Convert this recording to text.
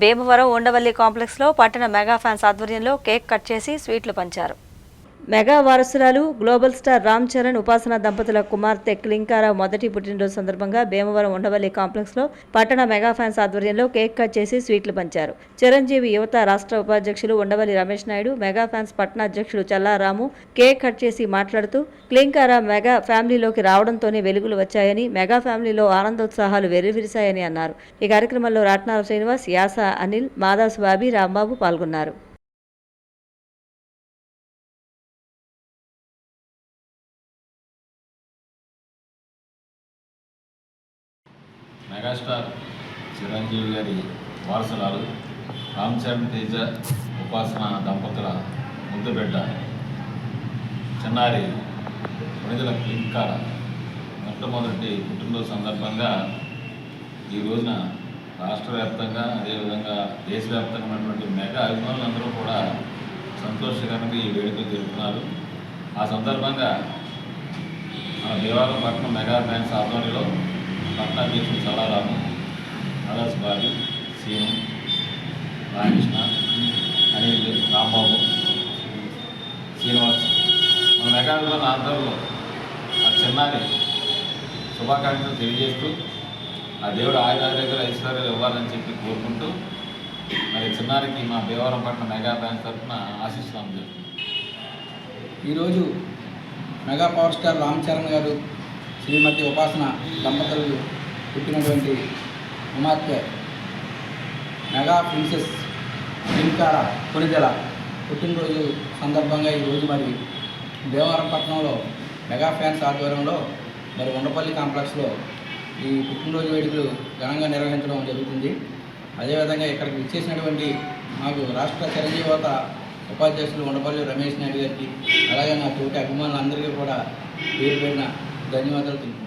భీమవరం ఉండవల్లి కాంప్లెక్స్లో పట్టణ mega fans ఆధ్వర్యంలో కేక్ కట్ చేసి స్వీట్లు పంచారు. మెగా వారసురాలు గ్లోబల్ స్టార్ రామ్ చరణ్ ఉపాసన దంపతుల కుమార్తె క్లింకారావు మొదటి పుట్టినరోజు సందర్భంగా భీమవరం ఉండవల్లి కాంప్లెక్స్లో పట్టణ మెగా ఫ్యాన్స్ ఆధ్వర్యంలో కేక్ కట్ చేసి స్వీట్లు పంచారు. చిరంజీవి యువత రాష్ట్ర ఉపాధ్యక్షులు ఉండవల్లి రమేష్ నాయుడు మెగా ఫ్యాన్స్ పట్టణ అధ్యక్షుడు చల్లారాము కేక్ కట్ చేసి మాట్లాడుతూ క్లింకారా మెగా ఫ్యామిలీలోకి రావడంతోనే వెలుగులు వచ్చాయని మెగా ఫ్యామిలీలో ఆనందోత్సాహాలు వెర్రివిరిశాయని అన్నారు. ఈ కార్యక్రమంలో రాట్నాల శ్రీనివాస్ యాస అనిల్ మాదాసు బాబీ రాంబాబు పాల్గొన్నారు. మెగాస్టార్ చిరంజీవి గారి వారసురాలు రామచరణ్ తేజ ఉపాసన దంపతుల ముద్దు బిడ్డ చిన్నారి విడుదల క్లింకార మొట్టమొదటి పుట్టినరోజు సందర్భంగా ఈ రోజున రాష్ట్ర వ్యాప్తంగా అదేవిధంగా దేశవ్యాప్తంగా ఉన్నటువంటి మెగా అభిమానులందరూ కూడా సంతోషకరంగా ఈ వేడుకలు జరుపుతున్నారు. ఆ సందర్భంగా మన దేవాలయం పట్టణం మెగా ఫ్యాన్స్ ఆధ్వర్యంలో పట్టణాధ్యక్షుడు చల్లారాము ఆదర్శ్ బాబు సీను రామకృష్ణ అనిల్ రాంబాబు శ్రీనివాస్. మన మెగాలో ఆధ్వర్యంలో ఆ చిన్నారి శుభాకాంక్షలు తెలియజేస్తూ ఆ దేవుడు ఆయన దగ్గర ఐశ్వర్యాలు ఇవ్వాలని చెప్పి కోరుకుంటూ మరి చిన్నారికి మా భీమవరం పట్ల మెగా బ్యాంక్ తరఫున ఆశిస్తున్నాం చెప్తున్నాం ఈరోజు mega power star Ram Charan garu Shrimati Upasana దంపతులు పుట్టినటువంటి కుమార్తె మెగా ప్రిన్సెస్ శ్రీకార కొనిదెల పుట్టినరోజు సందర్భంగా ఈరోజు మరి దేవవరం పట్టణంలో మెగా ఫ్యాన్స్ ఆధ్వర్యంలో మరి ఉండపల్లి కాంప్లెక్స్లో ఈ పుట్టినరోజు వేడుకలు ఘనంగా నిర్వహించడం జరుగుతుంది. అదేవిధంగా ఇక్కడికి ఇచ్చేసినటువంటి మాకు రాష్ట్ర చిరంజీవత ఉపాధ్యక్షులు ఉండపల్లి రమేష్ నాయుడు గారికి అలాగే నా తోటి అభిమానులందరికీ కూడా పేరు పెట్టిన ధన్యవాదాలు తెలుపు